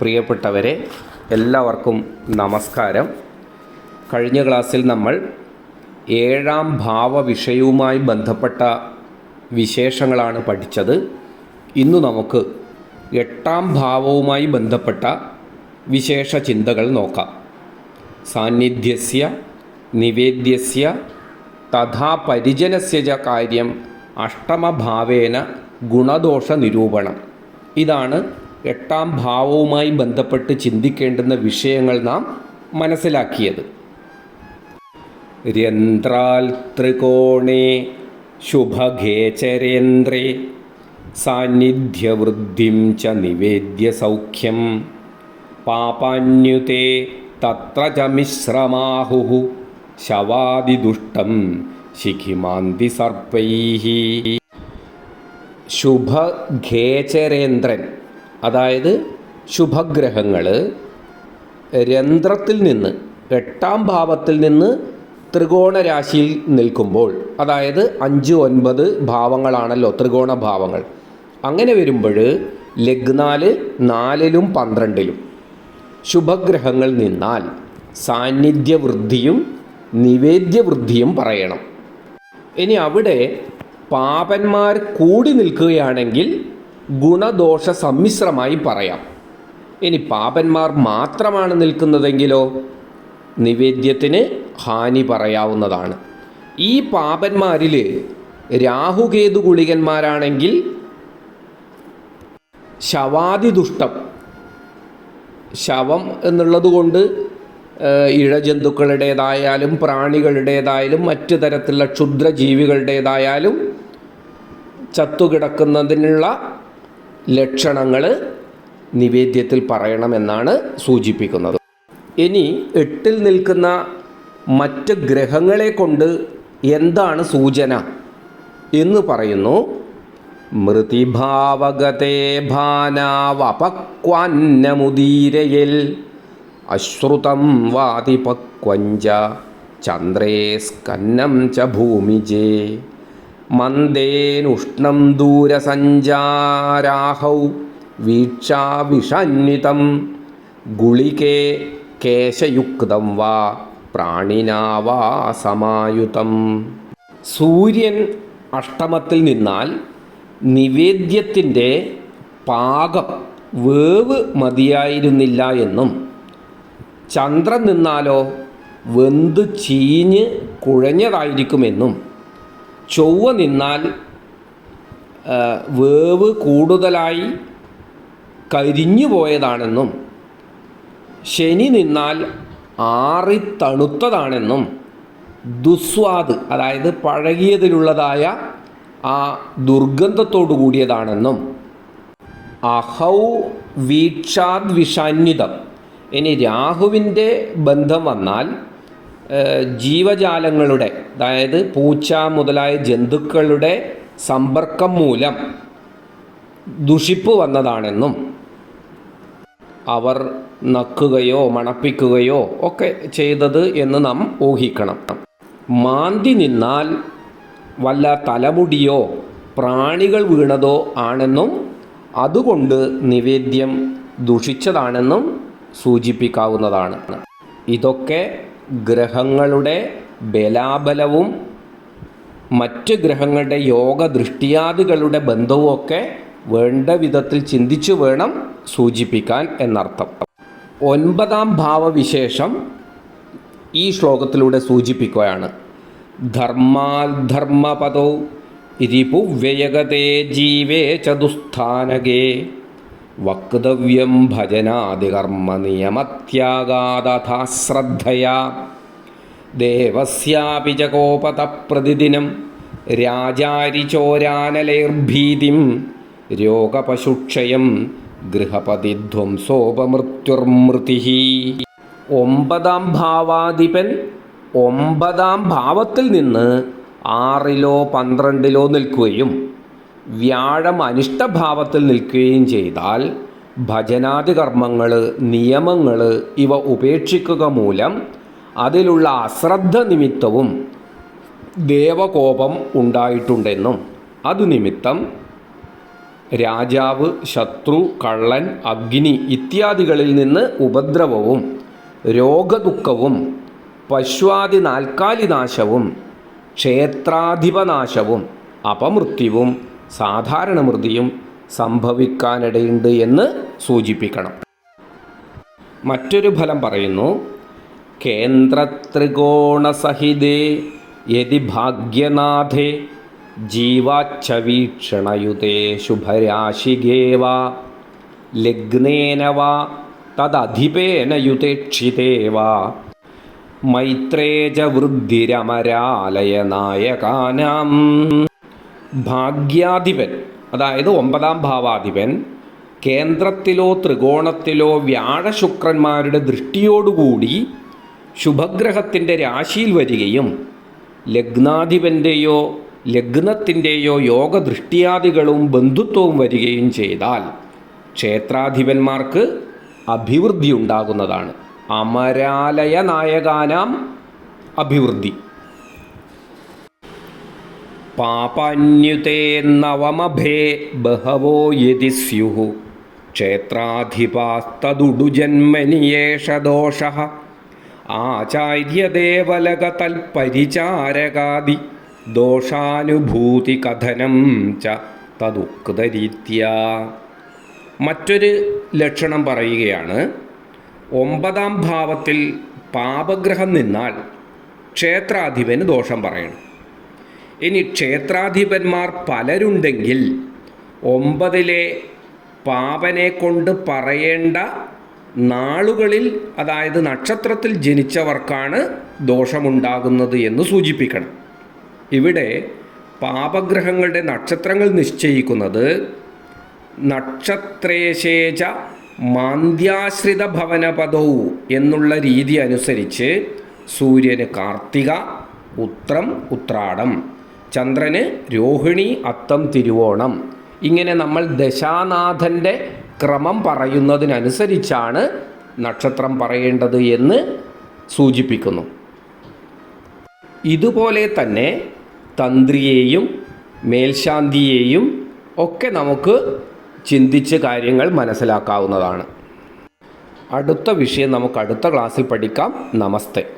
പ്രിയപ്പെട്ടവരെ എല്ലാവർക്കും നമസ്കാരം. കഴിഞ്ഞ ക്ലാസ്സിൽ നമ്മൾ ഏഴാം ഭാവവിഷയവുമായി ബന്ധപ്പെട്ട വിശേഷങ്ങളാണ് പഠിച്ചത്. ഇന്ന് നമുക്ക് എട്ടാം ഭാവവുമായി ബന്ധപ്പെട്ട വിശേഷ ചിന്തകൾ നോക്കാം. സാന്നിധ്യസ്യ നിവേദ്യസ്യ തഥാ പരിജനസ്യ ച കാര്യം അഷ്ടമഭാവേന ഗുണദോഷ നിരൂപണം ഇതാണ് എട്ടാം ഭാവവുമായി ബന്ധപ്പെട്ട് ചിന്തിക്കേണ്ടുന്ന വിഷയങ്ങൾ നാം മനസ്സിലാക്കിയത്. രന്ധ്രാൽ ത്രികോണേ ശുഭഘേചരേന്ദ്രേ സാന്നിധ്യവൃദ്ധിം ച നിവേദ്യ സൗഖ്യം പാപാന്യുതേ തത്ര ച മിശ്രമാഹു ശവാദിദുഷ്ടം ശിഖിമാന്തി സർപ്പൈ ശുഭഘേചരേന്ദ്രൻ അതായത് ശുഭഗ്രഹങ്ങൾ രന്ധ്രത്തിൽ നിന്ന് എട്ടാം ഭാവത്തിൽ നിന്ന് ത്രികോണ രാശിയിൽ നിൽക്കുമ്പോൾ അതായത് അഞ്ച് ഒൻപത് ഭാവങ്ങളാണല്ലോ ത്രികോണ ഭാവങ്ങൾ. അങ്ങനെ വരുമ്പോൾ ലഗ്നാൽ നാലിലും പന്ത്രണ്ടിലും. ശുഭഗ്രഹങ്ങൾ നിന്നാൽ സാന്നിധ്യവൃദ്ധിയും നിവേദ്യവൃദ്ധിയും പറയണം. ഇനി അവിടെ പാപന്മാർ കൂടി നിൽക്കുകയാണെങ്കിൽ ഗുണദോഷ സമ്മിശ്രമായി പറയാം. ഇനി പാപന്മാർ മാത്രമാണ് നിൽക്കുന്നതെങ്കിലോ നിവേദ്യത്തിന് ഹാനി പറയാവുന്നതാണ്. ഈ പാപന്മാരിൽ രാഹുകേതു ഗുളികന്മാരാണെങ്കിൽ ശവാദിദുഷ്ടം ശവം എന്നുള്ളത് കൊണ്ട് ഏഹ്, ഇഴജന്തുക്കളുടേതായാലും പ്രാണികളുടേതായാലും മറ്റു തരത്തിലുള്ള ക്ഷുദ്രജീവികളുടേതായാലും ചത്തുകിടക്കുന്നതിനുള്ള ലക്ഷണങ്ങൾ നിവേദ്യത്തിൽ പറയണമെന്നാണ് സൂചിപ്പിക്കുന്നത്. ഇനി എട്ടിൽ നിൽക്കുന്ന മറ്റ് ഗ്രഹങ്ങളെ കൊണ്ട് എന്താണ് സൂചന എന്ന് പറയുന്നു. മൃതിഭാവഗതേ ഭാനാവപക്വാന്നമുദീരയിൽ അശ്രുതം വാതിപക്വഞ്ച ചന്ദ്രേ സ്കന്നം ച ഭൂമിജേ. മന്ദേനുഷ്ണം ദൂരസഞ്ചാരാഹൗ വീക്ഷാവിഷന്വിതം. ഗുളികേ കേശയുക്തം വാ പ്രാണിനാവാ സമായുതം. സൂര്യൻ അഷ്ടമത്തിൽ നിന്നാൽ നിവേദ്യത്തിന്റെ പാകം വേവ് മതിയായിരുന്നില്ല എന്നും ചന്ദ്രൻ നിന്നാലോ വെന്ത് ചീഞ്ഞ് കുഴഞ്ഞതായിരിക്കുമെന്നും ചൊവ്വ നിന്നാൽ വേവ് കൂടുതലായി കരിഞ്ഞു പോയതാണെന്നും ശനി നിന്നാൽ ആറി തണുത്തതാണെന്നും ദുസ്വാദ് അതായത് പഴകിയതിലുള്ളതായ ആ ദുർഗന്ധത്തോടു കൂടിയതാണെന്നും അഹൗ വീക്ഷാദ് വിഷാന്യുതം ഇനി രാഹുവിന്റെ ബന്ധം വന്നാൽ ജീവജാലങ്ങളുടെ അതായത് പൂച്ച മുതലായ ജന്തുക്കളുടെ സമ്പർക്കം മൂലം ദുഷിപ്പ് വന്നതാണെന്നും അവർ നക്കുകയോ മണപ്പിക്കുകയോ ഒക്കെ ചെയ്തത് എന്ന് നാം ഊഹിക്കണം. മാന്തി നിന്നാൽ വല്ല തലമുടിയോ പ്രാണികൾ വീണതോ ആണെന്നും അതുകൊണ്ട് നിവേദ്യം ദുഷിച്ചതാണെന്നും സൂചിപ്പിക്കാവുന്നതാണ്. ഇതൊക്കെ ഗ്രഹങ്ങളുടെ ബലാബലവും മറ്റ് ഗ്രഹങ്ങളുടെ യോഗ ദൃഷ്ടിയാദികളുടെ ബന്ധവുമൊക്കെ വേണ്ട വിധത്തിൽ ചിന്തിച്ചു വേണം സൂചിപ്പിക്കാൻ എന്നർത്ഥം. ഒൻപതാം ഭാവവിശേഷം ഈ ശ്ലോകത്തിലൂടെ സൂചിപ്പിക്കുകയാണ്. ധർമാൽ ധർമ്മപദോ രിപുവ്യയഗതേ ജീവേ ചതുസ്ഥാനകേ വക്തവ്യം ഭജനാദികർമ്മ നിയമത്യാഗാദാശ്രദ്ധയാ ദേവസ്യാപി ചകോപത കോപത പ്രതിദിനം രാജാരിചോരാനലൈർഭീതിം രോഗപശുക്ഷയം ഗൃഹപതിധ്വംസോപമൃത്യുർമൃതി. ഒമ്പതാം ഭാവാധിപൻ ഒമ്പതാം ഭാവത്തിൽ നിന്ന് ആറിലോ പന്ത്രണ്ടിലോ നിൽക്കുകയും വ്യാഴം അനിഷ്ടഭാവത്തിൽ നിൽക്കുകയും ചെയ്താൽ ഭജനാതി കർമ്മങ്ങൾ നിയമങ്ങൾ ഇവ ഉപേക്ഷിക്കുക മൂലം അതിലുള്ള അശ്രദ്ധ നിമിത്തവും ദേവകോപം ഉണ്ടായിട്ടുണ്ടെന്നും. അതു നിമിത്തം രാജാവ് ശത്രു കള്ളൻ അഗ്നി ഇത്യാദികളിൽ നിന്ന് ഉപദ്രവവും രോഗദുഃഖവും പശ്വാദി നാൽക്കാലിനാശവും ക്ഷേത്രാധിപനാശവും അപമൃത്യുവും സാധാരണ മൃതിയും സംഭവിക്കാനിടയുണ്ട് എന്ന് സൂചിപ്പിക്കണം. മറ്റൊരു ഫലം പറയുന്നു കേന്ദ്ര കേന്ദ്രത്രികോണസഹിതേ യതി ഭാഗ്യനാഥേ ജീവാച്ഛവീക്ഷണയുതേ ശുഭരാശികേവ ലഗ്നേന വാ തദധിപേന യുതേക്ഷിതേവ മൈത്രേജ നായകാനാം ഭാഗ്യാധിപൻ അതായത് ഒമ്പതാം ഭാവാധിപൻ കേന്ദ്രത്തിലോ ത്രികോണത്തിലോ വ്യാഴശുക്രന്മാരുടെ ദൃഷ്ടിയോടുകൂടി ശുഭഗ്രഹത്തിന്റെ രാശിയിൽ വരികയും ലഗ്നാധിപന്റെയോ ലഗ്നത്തിന്റെയോ യോഗദൃഷ്ടിയാദികളും ബന്ധുത്വവും വരികയും ചെയ്താൽ ക്ഷേത്രാധിപന്മാർക്ക് അഭിവൃദ്ധി ഉണ്ടാകുന്നതാണ് അമരാലയ നായകാനാം അഭിവൃദ്ധി. പാപന്യുതേ നവമഭേ ബഹവോ യതി സ്യുः ക്ഷേത്രാധിപാസ്തുജന്മനിയേഷദോഷ ആചാര്യദേവലകതൽപരിചാരകാദി ദോഷാനുഭൂതി കഥനം ച തദുക്തരീത്യ. മറ്റൊരു ലക്ഷണം പറയുകയാണ് ഒമ്പതാം ഭാവത്തിൽ പാപഗ്രഹം നിന്നാൽ ക്ഷേത്രാധിപന് ദോഷം പറയണം. ഇനി ക്ഷേത്രാധിപന്മാർ പലരുണ്ടെങ്കിൽ ഒമ്പതിലെ പാപനെ കൊണ്ട് പറയേണ്ട നാളുകളിൽ അതായത് നക്ഷത്രത്തിൽ ജനിച്ചവർക്കാണ് ദോഷമുണ്ടാകുന്നത് എന്ന് സൂചിപ്പിക്കണം. ഇവിടെ പാപഗ്രഹങ്ങളുടെ നക്ഷത്രങ്ങൾ നിശ്ചയിക്കുന്നത് നക്ഷത്രേശേച മാന്ദ്യാശ്രിത ഭവനപദവും എന്നുള്ള രീതി അനുസരിച്ച് സൂര്യന് കാർത്തിക ഉത്രം ഉത്രാടം. ചന്ദ്രന് രോഹിണി അത്തം തിരുവോണം. ഇങ്ങനെ നമ്മൾ ദശാനാഥന്റെ ക്രമം പറയുന്നതിനനുസരിച്ചാണ് നക്ഷത്രം പറയേണ്ടത് എന്ന് സൂചിപ്പിക്കുന്നു. ഇതുപോലെ തന്നെ തന്ത്രിയെയും മേൽശാന്തിയെയും ഒക്കെ നമുക്ക് ചിന്തിച്ച് കാര്യങ്ങൾ മനസ്സിലാക്കാവുന്നതാണ്. അടുത്ത വിഷയം നമുക്ക് അടുത്ത ക്ലാസ്സിൽ പഠിക്കാം. നമസ്തേ.